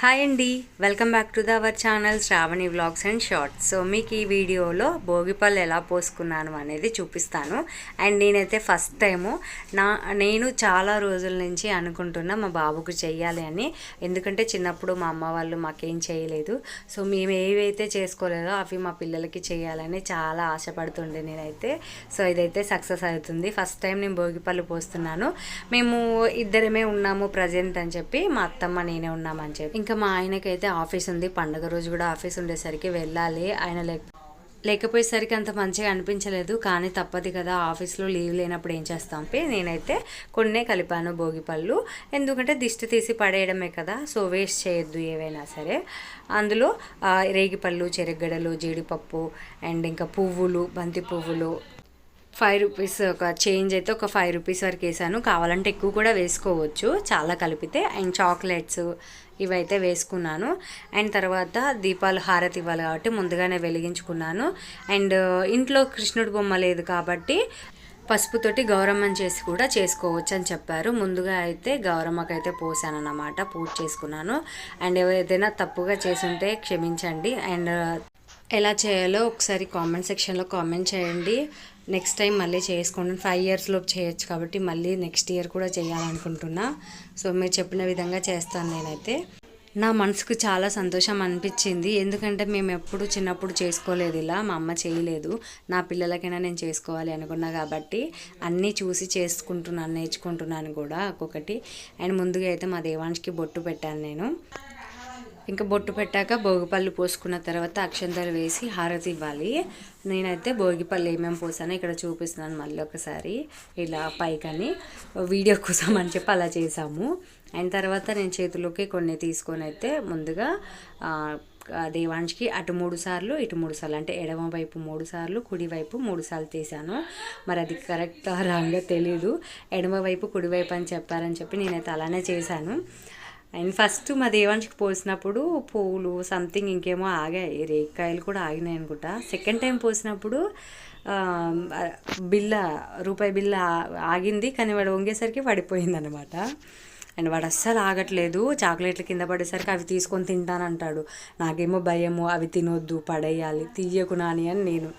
Hi అండి. Welcome back to the our channel Shravani vlogs and shorts. So మీకు ఈ వీడియోలో భోగిపళ్ళు ఎలా పోసుకున్నాను అనేది చూపిస్తాను. అండ్ నేనైతే ఫస్ట్ టైము నా నేను చాలా రోజుల నుంచి అనుకుంటున్నా మా బాబుకు చెయ్యాలి అని. ఎందుకంటే చిన్నప్పుడు మా అమ్మ వాళ్ళు మాకేం చేయలేదు. సో మేము ఏవైతే చేసుకోలేదో అవి మా పిల్లలకి చేయాలని చాలా ఆశపడుతుండే నేనైతే. సో ఇదైతే సక్సెస్ అవుతుంది. ఫస్ట్ టైం నేను భోగిపళ్ళు పోస్తున్నాను. మేము ఇద్దరమే ఉన్నాము ప్రజెంట్ అని చెప్పి మా అత్తమ్మ నేనే ఉన్నామని చెప్పి. ఇంకా మా ఆయనకైతే ఆఫీస్ ఉంది. పండగ రోజు కూడా ఆఫీస్ ఉండేసరికి వెళ్ళాలి. ఆయన లేక లేకపోయేసరికి అంత మంచిగా అనిపించలేదు. కానీ తప్పదు కదా ఆఫీస్లో లీవ్ లేనప్పుడు ఏం చేస్తాం? నేనైతే కొన్నే కలిపాను భోగిపళ్ళు ఎందుకంటే దిష్టి తీసి పడేయడమే కదా సో వేస్ట్ చేయొద్దు ఏవైనా సరే. అందులో రేగిపళ్ళు చెరగడలు జీడిపప్పు అండ్ ఇంకా పువ్వులు బంతి పువ్వులు ఫైవ్ రూపీస్ ఒక చేంజ్ అయితే ఒక ఫైవ్ రూపీస్ వరకు వేసాను. కావాలంటే ఎక్కువ కూడా వేసుకోవచ్చు. చాలా కలిపితే అండ్ చాక్లెట్స్ ఇవైతే వేసుకున్నాను. అండ్ తర్వాత దీపాలు హారతి ఇవ్వాలి కాబట్టి ముందుగానే వెలిగించుకున్నాను. అండ్ ఇంట్లో కృష్ణుడి బొమ్మ లేదు కాబట్టి పసుపుతోటి గౌరమ్మని చేసి కూడా చేసుకోవచ్చు అని చెప్పారు. ముందుగా అయితే గౌరమ్మకైతే పోసాను అన్నమాట పూజ చేసుకున్నాను. అండ్ ఏదైనా తప్పుగా చేసుంటే క్షమించండి. అండ్ ఎలా చేయాలో ఒకసారి కామెంట్ సెక్షన్లో కామెంట్ చేయండి. నెక్స్ట్ టైం మళ్ళీ చేసుకుంటాను ఫైవ్ ఇయర్స్లోపు చేయొచ్చు కాబట్టి మళ్ళీ నెక్స్ట్ ఇయర్ కూడా చేయాలనుకుంటున్నా. సో మీరు చెప్పిన విధంగా చేస్తాను నేనైతే. నా మనసుకు చాలా సంతోషం అనిపించింది. ఎందుకంటే మేము ఎప్పుడు చిన్నప్పుడు చేసుకోలేదు ఇలా. మా అమ్మ చేయలేదు. నా పిల్లలకైనా నేను చేసుకోవాలి అనుకున్నా కాబట్టి అన్నీ చూసి చేసుకుంటున్నాను నేర్చుకుంటున్నాను కూడా ఒక్కొక్కటి. అండ్ ముందుగా అయితే మా దేవాంష్కి బొట్టు పెట్టాను నేను. ఇంకా బొట్టు పెట్టాక భోగిపళ్ళు పోసుకున్న తర్వాత అక్షంతలు వేసి హారతి ఇవ్వాలి. నేనైతే భోగిపళ్ళు ఏమేమి పోసానో ఇక్కడ చూపిస్తున్నాను మళ్ళీ ఒకసారి. ఇలా పైకని వీడియో కోసం అని చెప్పి అలా చేసాము అయిన తర్వాత నేను చేతిలోకి కొన్ని తీసుకొని అయితే ముందుగా ఆ, అటు మూడు సార్లు ఇటు మూడు సార్లు అంటే ఎడమ వైపు మూడు సార్లు కుడి వైపు మూడు సార్లు తీసాను మరి అది కరెక్ట్ రాంగా తెలీదు. ఎడమ వైపు కుడివైపు అని చెప్పారని చెప్పి నేనైతే అలానే చేశాను. అండ్ ఫస్ట్ మా దేవాంశకి పోసినప్పుడు పువ్వులు సంథింగ్ ఇంకేమో ఆగాయి. రేక్కాయలు కూడా ఆగినాయి అనుకుంటా. సెకండ్ టైం పోసినప్పుడు బిల్ల రూపాయి బిల్ల ఆగింది కానీ వాడు వంగేసరికి పడిపోయింది అనమాట అండ్ వాడు అస్సలు ఆగట్లేదు. చాక్లెట్ల కింద పడేసరికి అవి తీసుకొని తింటానంటాడు. నాకేమో భయము అవి తినొద్దు పడేయాలి తీయకు నాని అని నేను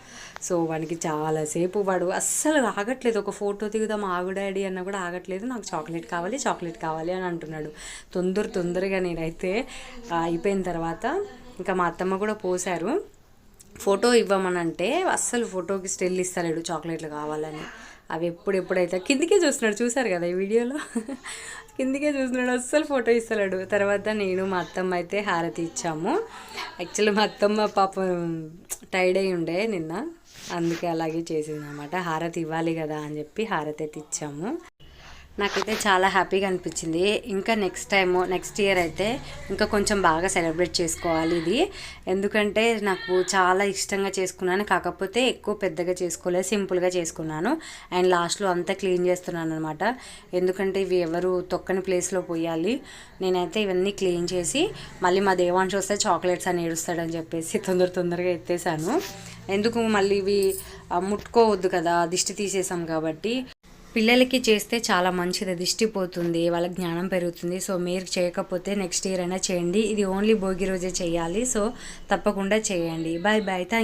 సో వానికి చాలాసేపు వాడు అస్సలు ఆగట్లేదు. ఒక ఫోటో దిగుదాం ఆగు డాడీ అన్న కూడా ఆగట్లేదు. నాకు చాక్లెట్ కావాలి చాక్లెట్ కావాలి అని అంటున్నాడు. తొందర తొందరగా నేనైతే అయిపోయిన తర్వాత ఇంకా మా అత్తమ్మ కూడా పోశారు. ఫోటో ఇవ్వమనంటే అస్సలు ఫోటోకి స్టిల్ ఇస్తలేడు చాక్లెట్లు కావాలని. అవి ఎప్పుడు ఎప్పుడైతే కిందికే చూస్తున్నాడు చూసారు కదా ఈ వీడియోలో? కిందికే చూస్తున్నాడు అస్సలు ఫోటో ఇస్తలేడు. తర్వాత నేను మా అత్తమ్మ అయితే హారతి ఇచ్చాము. యాక్చువల్లీ మా అత్తమ్మ పాపం టైడ్ అయి ఉండే నిన్న. అందుకే అలాగే చేసింది అనమాట హారతి ఇవ్వాలి కదా అని చెప్పి హారతి అయితే ఇచ్చాము. నాకైతే చాలా హ్యాపీగా అనిపించింది. ఇంకా నెక్స్ట్ టైం నెక్స్ట్ ఇయర్ అయితే ఇంకా కొంచెం బాగా సెలబ్రేట్ చేసుకోవాలి ఇది. ఎందుకంటే నాకు చాలా ఇష్టంగా చేసుకున్నాను. కాకపోతే ఎక్కువ పెద్దగా చేసుకోలేదు సింపుల్గా చేసుకున్నాను. అండ్ లాస్ట్లో అంతా క్లీన్ చేస్తున్నాను అనమాట ఎందుకంటే ఇవి ఎవరు తొక్కని ప్లేస్లో పోయాలి. నేనైతే ఇవన్నీ క్లీన్ చేసి మళ్ళీ మా దేవాంశ వస్తే చాక్లెట్స్ అని ఏడుస్తాడని చెప్పేసి తొందర తొందరగా ఎత్తేసాను. ఎందుకు మళ్ళీ ఇవి ముట్టుకోవద్దు కదా దిష్టి తీసేసాం కాబట్టి. పిల్లలకి చేస్తే చాలా మంచిది దిష్టి పోతుంది వాళ్ళ జ్ఞానం పెరుగుతుంది. సో మీరు చేయకపోతే నెక్స్ట్ ఇయర్ అయినా చేయండి. ఇది ఓన్లీ భోగి రోజే చేయాలి. సో తప్పకుండా చేయండి. Bye bye thank